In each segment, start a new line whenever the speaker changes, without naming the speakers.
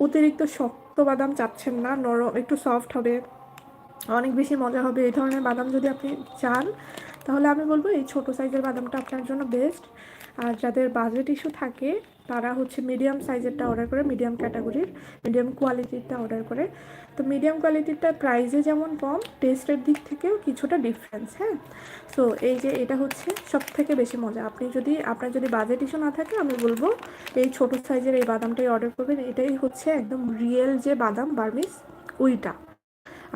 অতিরিক্ত শক্ত বাদাম চাচ্ছেন না, নরম, একটু সফট হবে, অনেক বেশি মজা হবে। এই ধরনের বাদাম যদি আপনি চান, তাহলে আমি বলব এই ছোটো সাইজের বাদামটা আপনার জন্য বেস্ট আর যাদের বাজেট ইস্যু থাকে তারা হচ্ছে মিডিয়াম সাইজেরটা অর্ডার করে মিডিয়াম ক্যাটাগরির মিডিয়াম কোয়ালিটিরটা অর্ডার করে। তো মিডিয়াম কোয়ালিটিরটা প্রাইসে যেমন কম টেস্টের দিক থেকেও কিছুটা ডিফারেন্স হ্যাঁ? সো এই যে এটা হচ্ছে সব থেকে বেশি মজা। আপনি যদি, আপনার যদি বাজেট ইস্যু না থাকে, আমি বলব এই ছোট সাইজের এই বাদামটাই অর্ডার করবেন। এটাই হচ্ছে একদম রিয়েল যে বাদাম বার্মিস ওইটা।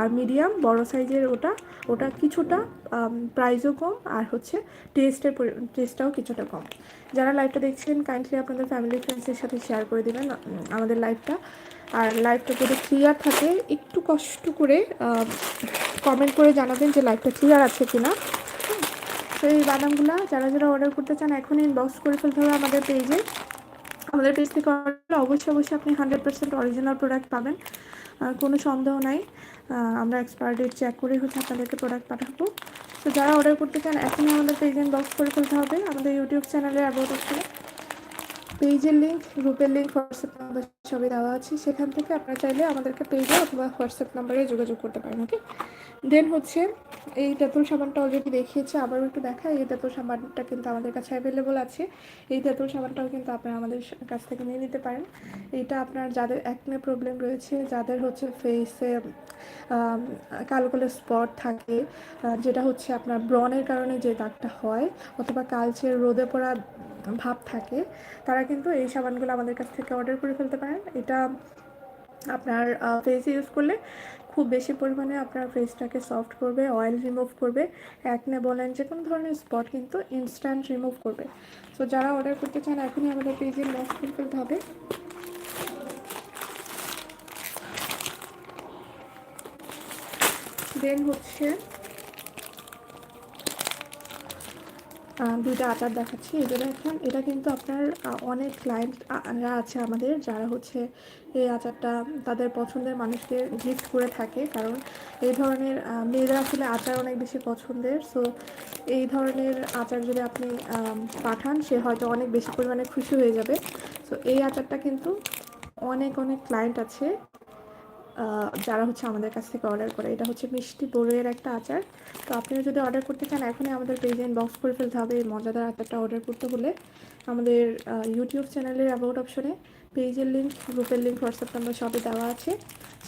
আর মিডিয়াম, বড় সাইজের ওটা ওটা কিছুটা প্রাইসও কম আর হচ্ছে টেস্টের টেস্টটাও কিছুটা কম। যারা লাইভটা দেখছেন কাইন্ডলি আপনাদের ফ্যামিলি ফ্রেন্ডসের সাথে শেয়ার করে দেবেন আমাদের লাইভটা আর লাইভটা যদি ক্লিয়ার থাকে, একটু কষ্ট করে কমেন্ট করে জানাবেন যে লাইভটা ক্লিয়ার আছে কিনা। তো এই বাদামগুলো যারা যারা অর্ডার করতে চান, এখনই ইনবক্স করে ফেলতে হবে আমাদের পেজে আমাদের পেজ থেকে অবশ্যই অবশ্যই আপনি হান্ড্রেড পার্সেন্ট অরিজিনাল প্রোডাক্ট পাবেন। কোনো সন্দেহ নাই। আমরা এক্সপায়ার ডেট চেক করে হচ্ছে আপনাদেরকে প্রোডাক্ট পাঠাবো। তো যারা অর্ডার করতে চান, এখনই আমাদের পেজ বক্স করে ফেলতে হবে। আমাদের ইউটিউব চ্যানেলে অ্যাবাউট অপশনে পেজের লিঙ্ক গ্রুপের লিঙ্ক হোয়াটসঅ্যাপ নাম্বার সবই দেওয়া আছে। সেখান থেকে আপনারা চাইলে আমাদেরকে পেজে অথবা হোয়াটসঅ্যাপ নাম্বারে যোগাযোগ করতে পারেন ওকে দেন হচ্ছে, এই তেঁতুল সাবানটা অলরেডি দেখিয়েছে, আবারও একটু দেখা এই তেঁতুল সাবানটা কিন্তু আমাদের কাছে অ্যাভেলেবল আছে। এই তেঁতুল সাবানটাও কিন্তু আপনারা আমাদের কাছ থেকে নিয়ে নিতে পারেন। এইটা আপনার যাদের একনে প্রবলেম রয়েছে, যাদের হচ্ছে ফেসে কালো কালো স্পট থাকে যেটা হচ্ছে আপনার ব্রনের কারণে যে দাগটা হয়, অথবা কালচের রোদে পড়া ভাব থাকে, তারা কিন্তু এই সাবানগুলো আমাদের কাছ থেকে অর্ডার করে ফেলতে পারেন। এটা আপনার ফেসে ইউজ করলে খুব বেশি পরিমাণে আপনার ফেসটাকে সফট করবে অয়েল রিমুভ করবে একনে বলেন যে কোনো ধরনের স্পট কিন্তু ইনস্ট্যান্ট রিমুভ করবে। সো যারা অর্ডার করতে চান, এখনই আমাদের পেজে লস করে ফেলতে হবে। দেন হচ্ছে দুইটা আচার দেখাচ্ছি। এই যে দেখেন এটা কিন্তু আপনার অনেক ক্লায়েন্টরা আছে আমাদের যারা হচ্ছে এই আচারটা তাদের পছন্দের মানুষকে গিফট করে থাকে। কারণ এই ধরনের মেয়েরা আসলে আচার অনেক বেশি পছন্দের। সো এই ধরনের আচার যদি আপনি পাঠান, সে হয়তো অনেক বেশি পরিমাণে খুশি হয়ে যাবে। সো এই আচারটা কিন্তু অনেক অনেক ক্লায়েন্ট আছে। যারা হচ্ছে আমাদের কাছ থেকে অর্ডার করে, এটা হচ্ছে মিষ্টি বড়ের একটা আচার। তো আপনিও যদি অর্ডার করতে চান, এখনই আমাদের পেজে বক্স করে ফেলতে হবে এই মজাদার আচারটা অর্ডার করতে হলে। আমাদের ইউটিউব চ্যানেলের অ্যাবাউট অপশনে পেজের লিঙ্ক গ্রুপের লিঙ্ক হোয়াটসঅ্যাপ নাম্বার সবই দেওয়া আছে।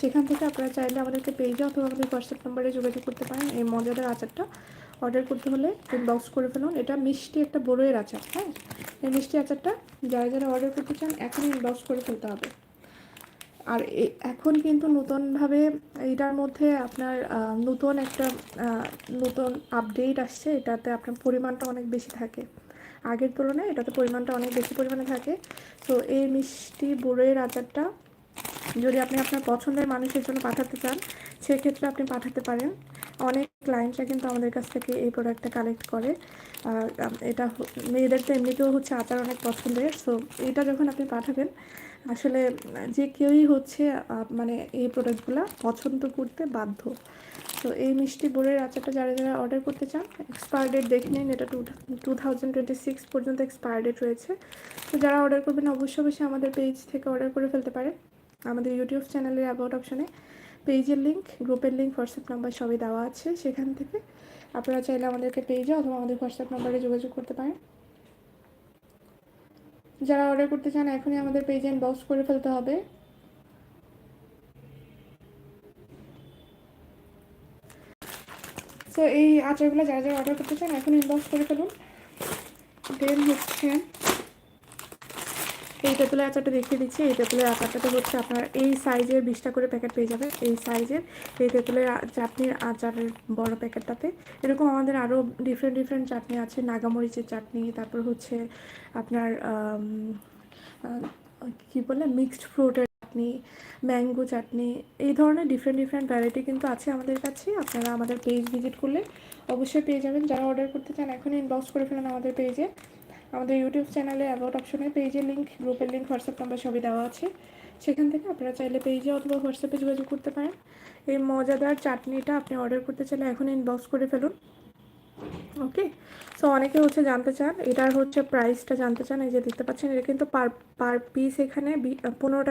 সেখান থেকে আপনারা চাইলে আমাদেরকে পেজে অথবা আমাদের হোয়াটসঅ্যাপ নাম্বারে যোগাযোগ করতে পারেন। এই মজাদার আচারটা অর্ডার করতে হলে ইনবক্স করে ফেলুন। এটা মিষ্টি একটা বড়োয়ের আচার হ্যাঁ? এই মিষ্টি আচারটা যারা যারা অর্ডার করতে চান, এখনই ইনবক্স করে ফেলতে হবে। আর এখন কিন্তু নতুনভাবে এটার মধ্যে আপনার নতুন একটা নতুন আপডেট আসছে, এটাতে আপনার পরিমাণটা অনেক বেশি থাকে। আগের তুলনায় এটাতে পরিমাণটা অনেক বেশি পরিমাণে থাকে। তো এই মিষ্টি বুড়ের আচারটা যদি আপনি আপনার পছন্দের মানুষের জন্য পাঠাতে চান, সেক্ষেত্রে আপনি পাঠাতে পারেন। অনেক ক্লায়েন্টরা কিন্তু আমাদের কাছ থেকে এই প্রোডাক্টটা কালেক্ট করে। এটা মেয়েদের তো এমনিতেও হচ্ছে আচার অনেক পছন্দের সো এটা যখন আপনি পাঠাবেন, আসলে যে কেউই হচ্ছে মানে এই প্রোডাক্টগুলো পছন্দ করতে বাধ্য। তো এই মিষ্টি বোরের আচারটা যারা যারা অর্ডার করতে চান এক্সপায়ার ডেট দেখে নিন, এটা টু থাউজেন্ড টোয়েন্টি সিক্স পর্যন্ত এক্সপায়ার ডেট রয়েছে। তো যারা অর্ডার করবেন, অবশ্যই অবশ্যই আমাদের পেজ থেকে অর্ডার করে ফেলতে পারেন। আমাদের ইউটিউব চ্যানেলের অ্যাবাউট অপশানে পেজের লিঙ্ক গ্রুপের লিঙ্ক হোয়াটসঅ্যাপ নাম্বার সবই দেওয়া আছে সেখান থেকে। আপনারা চাইলে আমাদেরকে পেজে অথবা আমাদের হোয়াটসঅ্যাপ নাম্বারে যোগাযোগ করতে পারেন। যারা অর্ডার করতে চান, এখনই আমাদের পেজে ইনবক্স করে ফেলতে হবে। তো এই আচারগুলো যারা যারা অর্ডার করতে চান এখন ইনবক্স করে ফেলুন। দেন হচ্ছে এই তেঁতুলের আচারটা দেখিয়ে দিচ্ছি। এই তেঁতুলের আচারটাতে হচ্ছে আপনার এই সাইজের বিশটা করে প্যাকেট পেয়ে যাবে এই সাইজের এই তেঁতুলের চাটনির আচারের বড় প্যাকেটটাতে এরকম আমাদের আরও ডিফারেন্ট ডিফারেন্ট চাটনি আছে। নাগামরিচের চাটনি, তারপর হচ্ছে আপনার কি বলে? মিক্সড ফ্রুটের চাটনি ম্যাঙ্গো চাটনি, এই ধরনের ডিফারেন্ট ডিফারেন্ট ভ্যারাইটি কিন্তু আছে আমাদের কাছে। আপনারা আমাদের পেজ ভিজিট করলে অবশ্যই পেয়ে যাবেন। যারা অর্ডার করতে চান, এখনই ইনবক্স করে ফেলেন আমাদের পেজে আমাদের ইউটিউব চ্যানেলে অ্যাবাউট অপশনে পেজের লিঙ্ক গ্রুপের লিঙ্ক হোয়াটসঅ্যাপ নাম্বার সবই দেওয়া আছে। সেখান থেকে আপনারা চাইলে পেজে অথবা হোয়াটসঅ্যাপে যোগাযোগ করতে পারেন। এই মজাদার চাটনিটা আপনি অর্ডার করতে চাইলে এখন ইনবক্স করে ফেলুন। ওকে সো অনেকে হচ্ছে জানতে চান, এটার হচ্ছে প্রাইসটা জানতে চান, এই যে দেখতে পাচ্ছেন, এটা কিন্তু পার পার পিস এখানে পনেরো টাকা